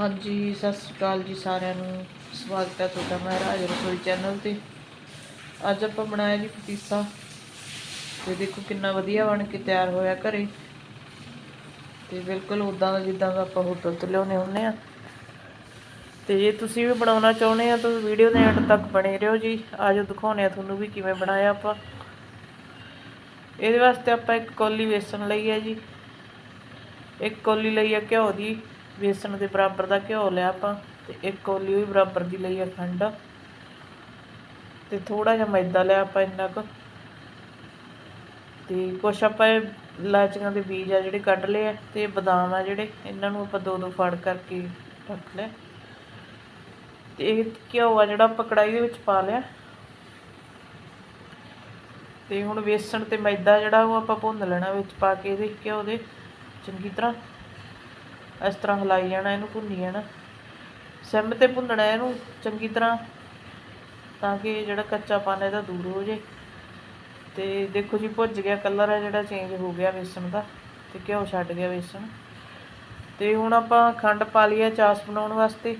ਹਾਂਜੀ, ਸਤਿ ਸ਼੍ਰੀ ਅਕਾਲ ਜੀ ਸਾਰਿਆਂ ਨੂੰ। ਸਵਾਗਤ ਹੈ ਤੁਹਾਡਾ ਮਹਾਰਾਜ ਰਸੋਈ ਚੈਨਲ ਤੇ। ਅੱਜ ਆਪਾਂ ਬਣਾਇਆ ਜੀ ਪਤੀਸਾ। ਤੇ ਦੇਖੋ ਕਿੰਨਾ ਵਧੀਆ ਬਣ ਕੇ ਤਿਆਰ ਹੋਇਆ ਘਰੇ। ਤੇ ਬਿਲਕੁਲ ਉਦਾਂ ਦਾ ਜਿੱਦਾਂ ਦਾ ਆਪਾਂ ਹੋਟਲ ਤੋਂ ਲਿਆਉਣੇ ਹੁੰਨੇ ਆ ਤੇ ਜੇ ਤੁਸੀਂ ਵੀ ਬਣਾਉਣਾ ਚਾਹੁੰਦੇ ਆ ਤਾਂ ਵੀਡੀਓ ਦੇ ਐਂਡ ਤੱਕ ਬਣੇ ਰਹੋ ਜੀ। ਆਜੋ ਦਿਖਾਉਣੇ ਆ ਤੁਹਾਨੂੰ ਵੀ ਕਿਵੇਂ ਬਣਾਇਆ ਆਪਾਂ। ਇਹਦੇ ਵਾਸਤੇ ਆਪਾਂ ਇੱਕ ਕੌਲੀ ਵੇਸਣ ਲਈ ਹੈ ਜੀ। ਇੱਕ ਕੌਲੀ ਲਈ ਹੈ ਘਿਓ ਦੀ। ਵੇਸਣ ਦੇ ਬਰਾਬਰ ਦਾ ਘਿਓ ਲਿਆ ਆਪਾਂ ਤੇ ਇੱਕ ਕੌਲੀ ਵੀ ਬਰਾਬਰ ਦੀ ਲਈ ਹੈ ਖੰਡ। ਤੇ ਥੋੜਾ ਜਿਹਾ ਮੈਦਾ ਲਿਆ ਆਪਾਂ ਇੰਨਾ ਕੁ। ਤੇ ਕੁਛ ਆਪਾਂ ਇਹ ਇਲਾਚੀਆਂ ਦੇ ਬੀਜ ਆ ਜਿਹੜੇ ਕੱਢ ਲਏ ਆ ਤੇ ਬਦਾਮ ਆ ਜਿਹੜੇ, ਇਹਨਾਂ ਨੂੰ ਆਪਾਂ ਦੋ ਦੋ ਫੜ ਕਰਕੇ ਰੱਖ ਲਿਆ। ਤੇ ਇਹ ਘਿਓ ਆ ਜਿਹੜਾ ਆਪਾਂ ਕੜਾਈ ਦੇ ਵਿੱਚ ਪਾ ਲਿਆ। ਤੇ ਹੁਣ ਵੇਸਣ ਤੇ ਮੈਦਾ ਜਿਹੜਾ ਉਹ ਆਪਾਂ ਭੁੰਨ ਲੈਣਾ ਵਿੱਚ ਪਾ ਕੇ ਇਹਦੇ ਘਿਓ ਦੇ। ਚੰਗੀ ਤਰ੍ਹਾਂ ਇਸ ਤਰ੍ਹਾਂ ਹਿਲਾਈ ਜਾਣਾ, ਇਹਨੂੰ ਭੁੰਨੀ ਜਾਣਾ। ਸਿਮ ਤੇ ਭੁੰਨਣਾ ਇਹਨੂੰ ਚੰਗੀ ਤਰ੍ਹਾਂ, ਤਾਂ ਕਿ ਜਿਹੜਾ ਕੱਚਾਪਨ ਇਹਦਾ ਦੂਰ ਹੋ ਜੇ ਤੇ ਦੇਖੋ ਜੀ, ਭੁੱਜ ਗਿਆ ਕਲਰ ਹੈ ਜਿਹੜਾ ਚੇਂਜ ਹੋ ਗਿਆ ਵੇਸਣ ਦਾ, ਤੇ ਘਿਓ ਛੱਡ ਗਿਆ ਵੇਸਣ। ਤੇ ਹੁਣ ਆਪਾਂ ਖੰਡ ਪਾ ਲਈ ਹੈ ਚਾਸ ਬਣਾਉਣ ਵਾਸਤੇ।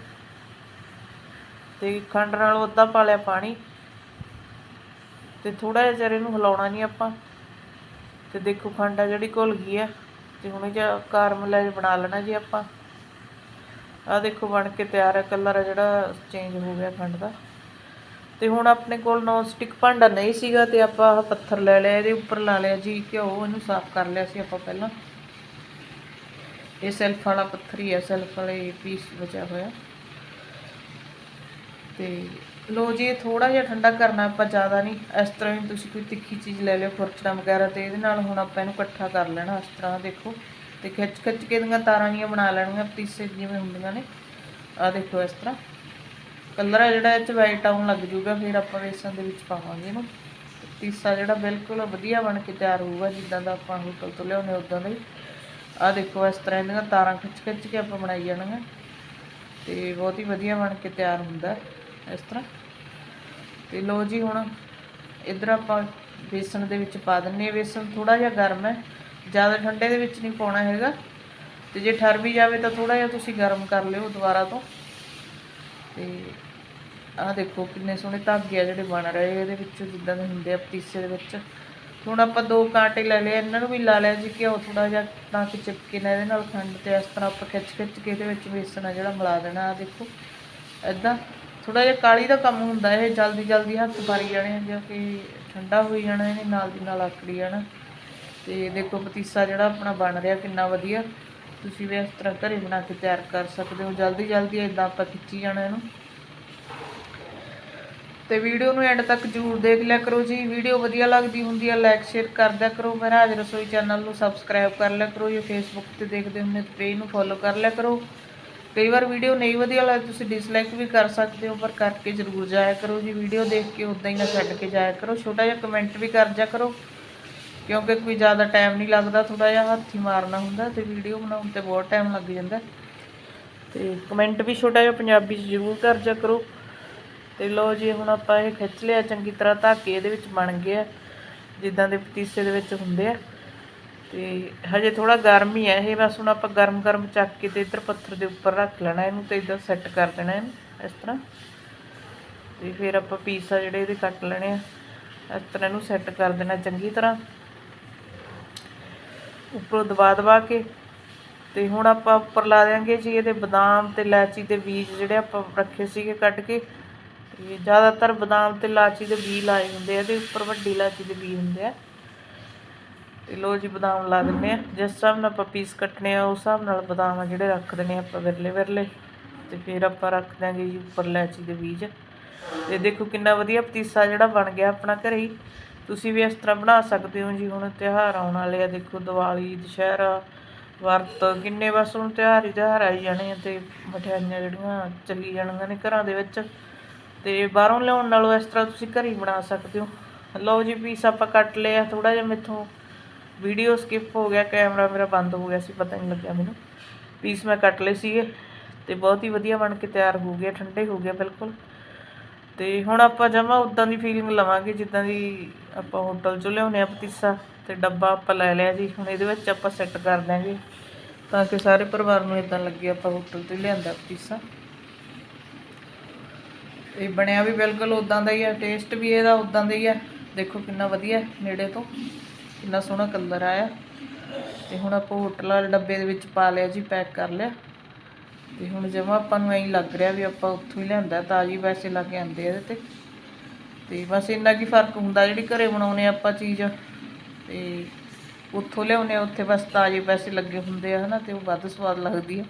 ਤੇ ਖੰਡ ਨਾਲ ਅੱਧਾ ਪਾ ਲਿਆ ਪਾਣੀ। ਤੇ ਥੋੜਾ ਜਿਹਾ ਚਿਰ ਇਹਨੂੰ ਹਿਲਾਉਣਾ ਨਹੀਂ ਆਪਾਂ। ਤੇ ਦੇਖੋ ਖੰਡ ਆ ਜਿਹੜੀ ਘੁਲ ਗਈ ਆ। ਤੇ ਹੁਣ ਇਹ ਜਿਹਾ ਕਾਰਮਲਾਈਜ਼ ਬਣਾ ਲੈਣਾ ਜੀ ਆਪਾਂ। ਆ ਦੇਖੋ ਬਣ ਕੇ ਤਿਆਰ ਹੈ ਕਲਰ ਆ ਜਿਹੜਾ ਚੇਂਜ ਹੋ ਗਿਆ ਖੰਡ ਦਾ। ਤੇ ਹੁਣ ਆਪਣੇ ਕੋਲ ਨੌਨ ਸਟਿਕ ਭਾਂਡਾ ਨਹੀਂ ਸੀਗਾ ਤੇ ਆਪਾਂ ਆਹ ਪੱਥਰ ਲੈ ਲਿਆ, ਇਹਦੇ ਉੱਪਰ ਲਾ ਲਿਆ ਜੀ, ਘਿਓ ਇਹਨੂੰ ਸਾਫ਼ ਕਰ ਲਿਆ ਸੀ ਆਪਾਂ ਪਹਿਲਾਂ। ਇਹ ਸੈਲਫ ਵਾਲਾ ਪੱਥਰ ਹੀ ਹੈ ਸੈਲਫ ਵਾਲੇ ਪੀਸ ਬਚਿਆ ਹੋਇਆ। ਤੇ ਲੋ ਜੀ, ਇਹ ਥੋੜਾ ਜਿਹਾ ਠੰਡਾ ਕਰਨਾ ਆਪਾਂ ਜ਼ਿਆਦਾ ਨਹੀਂ। ਇਸ ਤਰ੍ਹਾਂ ਹੀ ਤੁਸੀਂ ਕੋਈ ਤਿੱਖੀ ਚੀਜ਼ ਲੈ ਲਿਓ, ਖੁਰਚਣਾ ਵਗੈਰਾ ਤੇ ਇਹਦੇ ਨਾਲ ਹੁਣ ਆਪਾਂ ਇਹਨੂੰ ਇਕੱਠਾ ਕਰ ਲੈਣਾ, ਇਸ ਤਰ੍ਹਾਂ ਦੇਖੋ। ਤੇ ਖਿੱਚ ਖਿੱਚ ਕੇ ਇਹਦੀਆਂ ਤਾਰਾਂ ਜੀਆਂ ਬਣਾ ਲੈਣੀਆਂ ਪਤੀਸੇ ਜਿਵੇਂ ਹੁੰਦੀਆਂ ਨੇ। ਆ ਦੇਖੋ ਇਸ ਤਰ੍ਹਾਂ। ਕਲਰ ਆ ਜਿਹੜਾ, ਇਹ ਚ ਵਾਈਟ ਆਉਣ ਲੱਗ ਜੂਗਾ, ਫਿਰ ਆਪਾਂ ਵੇਸਣ ਦੇ ਵਿੱਚ ਪਾਵਾਂਗੇ ਇਹਨੂੰ। ਪਤੀਸਾ ਜਿਹੜਾ ਬਿਲਕੁਲ ਵਧੀਆ ਬਣ ਕੇ ਤਿਆਰ ਹੋਊਗਾ, ਜਿੱਦਾਂ ਦਾ ਆਪਾਂ ਹੋਟਲ ਤੋਂ ਲਿਆਉਨੇ ਉਦਾਂ ਦਾ ਹੀ। ਆ ਦੇਖੋ ਇਸ ਤਰ੍ਹਾਂ ਇਹਦੀਆਂ ਤਾਰਾਂ ਖਿੱਚ ਖਿੱਚ ਕੇ ਆਪਾਂ ਬਣਾਈ ਜਾਣੀਆਂ ਤੇ ਬਹੁਤ ਹੀ ਵਧੀਆ ਬਣ ਕੇ ਤਿਆਰ ਹੁੰਦਾ, ਇਸ ਤਰ੍ਹਾਂ। ਤੇ ਲੋ ਜੀ ਹੁਣ ਇਧਰ ਆਪਾਂ ਬੇਸਣ ਦੇ ਵਿੱਚ ਪਾ ਦਿੰਨੇ ਆ। ਬੇਸਣ ਥੋੜਾ ਜਿਹਾ ਗਰਮ ਹੈ, ਜ਼ਿਆਦਾ ਠੰਡੇ ਦੇ ਵਿੱਚ ਨਹੀਂ ਪਾਉਣਾ ਹੈਗਾ। ਤੇ ਜੇ ਠਰ ਵੀ ਜਾਵੇ ਤਾਂ ਥੋੜਾ ਜਿਹਾ ਤੁਸੀਂ ਗਰਮ ਕਰ ਲਿਓ ਦੁਬਾਰਾ ਤੋਂ। ਤੇ ਆਹ ਦੇਖੋ ਕਿੰਨੇ ਸੋਹਣੇ ਧਾਗੇ ਆ ਜਿਹੜੇ ਬਣ ਰਹੇ ਇਹਦੇ ਵਿੱਚੋਂ, ਜਿੱਦਾਂ ਦੇ ਹੁੰਦੇ ਆ ਪਤੀਸੇ ਦੇ ਵਿੱਚ। ਹੁਣ ਆਪਾਂ ਦੋ ਕਾਂਟੇ ਲੈ ਲਏ, ਇਹਨਾਂ ਨੂੰ ਵੀ ਲਾ ਲਿਆ ਜੀ ਘਿਓ ਥੋੜਾ ਜਿਹਾ, ਤਾਂ ਕਿ ਚਿਪਕੇ ਨਾ ਇਹਦੇ ਨਾਲ ਖੰਡ ਤੇ। ਇਸ ਤਰ੍ਹਾਂ ਆਪਾਂ ਖਿੱਚ ਖਿੱਚ ਕੇ ਇਹਦੇ ਵਿੱਚ ਬੇਸਣ ਆ ਜਿਹੜਾ ਮਿਲਾ ਦੇਣਾ। ਆ ਦੇਖੋ ਐਦਾਂ ਥੋੜਾ ਜਿਹਾ ਕਾਲੀ ਦਾ ਕੰਮ ਹੁੰਦਾ ਇਹ, ਜਲਦੀ ਜਲਦੀ ਹੱਥ ਮਾਰੀ ਜਾਣੇ ਆ ਕਿ ਠੰਡਾ ਹੋਈ ਜਾਣਾ ਇਹਨੇ, ਨਾਲ ਦੀ ਨਾਲ ਆਕੜੀ ਜਾਣਾ। ਤੇ ਦੇਖੋ ਪਤੀਸਾ ਜਿਹੜਾ ਆਪਣਾ ਬਣ ਰਿਹਾ, ਕਿੰਨਾ ਵਧੀਆ। ਤੁਸੀਂ ਵੀ ਇਸ ਤਰ੍ਹਾਂ ਘਰੇ ਬਣਾ ਕੇ ਤਿਆਰ ਕਰ ਸਕਦੇ ਹੋ। ਜਲਦੀ ਜਲਦੀ ਇਦਾਂ ਆਪਾਂ ਖਿੱਚੀ ਜਾਣਾ ਇਹਨੂੰ। ਤੇ ਵੀਡੀਓ ਨੂੰ ਐਂਡ ਤੱਕ ਜਰੂਰ ਦੇਖ ਲਿਆ ਕਰੋ ਜੀ। ਵੀਡੀਓ ਵਧੀਆ ਲੱਗਦੀ ਹੁੰਦੀ ਹੈ ਲਾਈਕ ਸ਼ੇਅਰ ਕਰ ਦਿਆ ਕਰੋ। ਮੇਰਾ ਅੱਜ ਰਸੋਈ ਚੈਨਲ ਨੂੰ ਸਬਸਕ੍ਰਾਈਬ ਕਰ ਲਿਆ ਕਰੋ, ਜੇ ਫੇਸਬੁੱਕ ਤੇ ਦੇਖਦੇ ਹੁੰਦੇ ਤਾਂ ਪੇਜ ਨੂੰ ਫੋਲੋ ਕਰ ਲਿਆ ਕਰੋ। ਕਈ ਵਾਰ ਵੀਡੀਓ ਨਹੀਂ ਵਧੀਆ ਲੱਗਦੀ, ਤੁਸੀਂ ਡਿਸਲਾਈਕ ਵੀ ਕਰ ਸਕਦੇ ਹੋ, ਪਰ ਕਰਕੇ ਜ਼ਰੂਰ ਜਾਇਆ ਕਰੋ ਜੀ। ਵੀਡੀਓ ਦੇਖ ਕੇ ਉਦਾਂ ਹੀ ਨਾ ਛੱਡ ਕੇ ਜਾਇਆ ਕਰੋ। ਛੋਟਾ ਜਿਹਾ ਕਮੈਂਟ ਵੀ ਕਰ ਜਾ ਕਰੋ, ਕਿਉਂਕਿ ਕੋਈ ਜ਼ਿਆਦਾ ਟਾਈਮ ਨਹੀਂ ਲੱਗਦਾ ਥੋੜਾ ਜਿਹਾ ਹੱਥ ਮਾਰਨਾ ਹੁੰਦਾ ਤੇ ਵੀਡੀਓ ਬਣਾਉਣ ਤੇ ਬਹੁਤ ਟਾਈਮ ਲੱਗ ਜਾਂਦਾ। ਤੇ ਕਮੈਂਟ ਵੀ ਛੋਟਾ ਜਿਹਾ ਪੰਜਾਬੀ 'ਚ ਜ਼ਰੂਰ ਕਰ ਜਾ ਕਰੋ। ਤੇ ਲੋ ਜੀ, ਹੁਣ ਆਪਾਂ ਇਹ ਖਿੱਚ ਲਿਆ, ਚੰਗੀ ਤਰ੍ਹਾਂ ਧਾਕੇ ਇਹਦੇ ਵਿੱਚ ਬਣ ਗਏ ਆ, ਜਿੱਦਾਂ ਦੇ ਪਤੀਸੇ ਦੇ ਵਿੱਚ ਹੁੰਦੇ ਆ। ਤੇ ਹਜੇ ਥੋੜਾ ਗਰਮ ਹੀ ਹੈ, ਇਹ ਬਸ ਹੁਣ ਆਪਾਂ ਗਰਮ ਗਰਮ ਚੱਕ ਕੇ ਤੇ ਇੱਧਰ ਪੱਥਰ ਦੇ ਉੱਪਰ ਰੱਖ ਲੈਣਾ, ਇਹਨੂੰ ਤੇ ਇੱਧਰ ਸੈੱਟ ਕਰ ਦੇਣਾ ਇਹਨੂੰ, ਇਸ ਤਰ੍ਹਾਂ। ਤੇ ਫਿਰ ਆਪਾਂ ਪੀਸ ਆ ਜਿਹੜੇ ਇਹਦੇ ਕੱਟ ਲੈਣੇ ਆ, ਇਸ ਤਰ੍ਹਾਂ ਇਹਨੂੰ ਸੈੱਟ ਕਰ ਦੇਣਾ ਚੰਗੀ ਤਰ੍ਹਾਂ। ਉੱਪਰੋਂ ਦਬਾ ਦਬਾ ਕੇ ਤੇ ਹੁਣ ਆਪਾਂ ਉੱਪਰ ਲਾ ਦਿਆਂਗੇ ਜੀ ਇਹਦੇ ਬਦਾਮ ਤੇ ਇਲਾਚੀ ਦੇ ਬੀਜ ਜਿਹੜੇ ਆਪਾਂ ਰੱਖੇ ਸੀਗੇ ਕੱਟ ਕੇ। ਤੇ ਜ਼ਿਆਦਾਤਰ ਬਦਾਮ ਤੇ ਇਲਾਚੀ ਦੇ ਬੀਜ ਲਾਏ ਹੁੰਦੇ ਆ, ਇਹਦੇ ਉੱਪਰ ਵੱਡੀ ਇਲਾਚੀ ਦੇ ਬੀਜ ਹੁੰਦੇ ਆ। ਤੇ ਲੋ ਜੀ ਬਦਾਮ ਲਾ ਦਿੰਨੇ ਆ। ਜਿਸ ਹਿਸਾਬ ਨਾਲ ਆਪਾਂ ਪੀਸ ਕੱਟਨੇ ਆ, ਉਸ ਹਿਸਾਬ ਨਾਲ ਬਦਾਮ ਆ ਜਿਹੜੇ ਰੱਖ ਦਿੰਨੇ ਆਪਾਂ ਵਿਰਲੇ ਵਿਰਲੇ। ਤੇ ਫਿਰ ਆਪਾਂ ਰੱਖ ਦਾਂਗੇ ਜੀ ਉੱਪਰ ਇਲਾਚੀ ਦੇ ਬੀਜ। ਤੇ ਦੇਖੋ ਕਿੰਨਾ ਵਧੀਆ ਪਤੀਸਾ ਜਿਹੜਾ ਬਣ ਗਿਆ ਆਪਣਾ ਘਰੇ ਹੀ। ਤੁਸੀਂ ਵੀ ਇਸ ਤਰ੍ਹਾਂ ਬਣਾ ਸਕਦੇ ਹੋ ਜੀ, ਹੁਣ ਤਿਉਹਾਰ ਆਉਣ ਵਾਲੇ ਆ, ਦੇਖੋ ਦੀਵਾਲੀ, ਦੁਸ਼ਹਿਰਾ, ਵਰਤ, ਕਿੰਨੇ ਬਸ ਹੁਣ ਤਿਉਹਾਰ ਹੀ ਤਿਉਹਾਰ ਆਈ ਜਾਣੇ ਆ ਤੇ ਮਠਿਆਈਆਂ ਜਿਹੜੀਆਂ ਚੱਲੀ ਜਾਣਗੀਆਂ ਨੇ ਘਰਾਂ ਦੇ ਵਿੱਚ। ਤੇ ਬਾਹਰੋਂ ਲਿਆਉਣ ਨਾਲੋਂ ਇਸ ਤਰ੍ਹਾਂ ਤੁਸੀਂ ਘਰੇ ਹੀ ਬਣਾ ਸਕਦੇ ਹੋ। ਲਓ ਜੀ ਪੀਸ ਆਪਾਂ ਕੱਟ ਲਿਆ ਥੋੜਾ ਜਿਹਾ ਮੇਥੋਂ ਵੀਡੀਓ ਸਕਿਪ ਹੋ ਗਿਆ ਕੈਮਰਾ ਮੇਰਾ ਬੰਦ ਹੋ ਗਿਆ ਸੀ, ਪਤਾ ਨਹੀਂ ਲੱਗਿਆ ਮੈਨੂੰ। ਪੀਸ ਮੈਂ ਕੱਟ ਲਏ ਸੀਗੇ ਤੇ ਬਹੁਤ ਹੀ ਵਧੀਆ ਬਣ ਕੇ ਤਿਆਰ ਹੋ ਗਿਆ, ਠੰਡੇ ਹੋ ਗਿਆ ਬਿਲਕੁਲ। ਤੇ ਹੁਣ ਆਪਾਂ ਜਮਾ ਉਦਾਂ ਦੀ ਫੀਲਿੰਗ ਲਵਾਂਗੇ, ਜਿੱਦਾਂ ਦੀ ਆਪਾਂ ਹੋਟਲ ਚੋਂ ਲਿਆਉਂਦੇ ਆ ਪਤੀਸਾ ਤੇ ਡੱਬਾ ਆਪਾਂ ਲੈ ਲਿਆ ਜੀ। ਹੁਣ ਇਹਦੇ ਵਿੱਚ ਆਪਾਂ ਸੈੱਟ ਕਰ ਦਾਂਗੇ ਤਾਂ ਕਿ ਸਾਰੇ ਪਰਿਵਾਰ ਨੂੰ ਇਦਾਂ ਲੱਗੇ ਆਪਾਂ ਹੋਟਲ ਤੋਂ ਲਿਆਂਦਾ ਪਤੀਸਾ ਇਹ ਬਣਿਆ ਵੀ ਬਿਲਕੁਲ ਉਦਾਂ ਦਾ ਹੀ ਆ ਟੇਸਟ ਵੀ ਇਹਦਾ ਉਦਾਂ ਦਾ ਹੀ ਆ। ਦੇਖੋ ਕਿੰਨਾ ਵਧੀਆ ਨੇੜੇ ਤੋਂ। ਕਿੰਨਾ ਸੋਹਣਾ ਕਲਰ ਆਇਆ। ਤੇ ਹੁਣ ਆਪਾਂ ਹੋਟਲ ਵਾਲੇ ਡੱਬੇ ਦੇ ਵਿੱਚ ਪਾ ਲਿਆ ਜੀ, ਪੈਕ ਕਰ ਲਿਆ। ਤੇ ਹੁਣ ਜਮਾ ਆਪਾਂ ਨੂੰ ਐਂ ਲੱਗ ਰਿਹਾ ਵੀ ਆਪਾਂ ਉੱਥੋਂ ਹੀ ਲਿਆਂਦਾ, ਤਾਜ਼ੀ ਪੈਸੇ ਲਾ ਕੇ ਆਂਦੇ ਇਹਦੇ ਤੇ। ਤੇ ਬਸ ਇੰਨਾ ਕੀ ਫ਼ਰਕ ਹੁੰਦਾ, ਜਿਹੜੀ ਘਰੇ ਬਣਾਉਨੇ ਆਪਾਂ ਚੀਜ਼, ਤੇ ਉੱਥੋਂ ਲਿਆਉਨੇ ਆ, ਉੱਥੇ ਬਸ ਤਾਜ਼ੇ ਪੈਸੇ ਲੱਗੇ ਹੁੰਦੇ ਆ, ਹਨਾ, ਤੇ ਉਹ ਵੱਧ ਸਵਾਦ ਲੱਗਦੀ ਆ।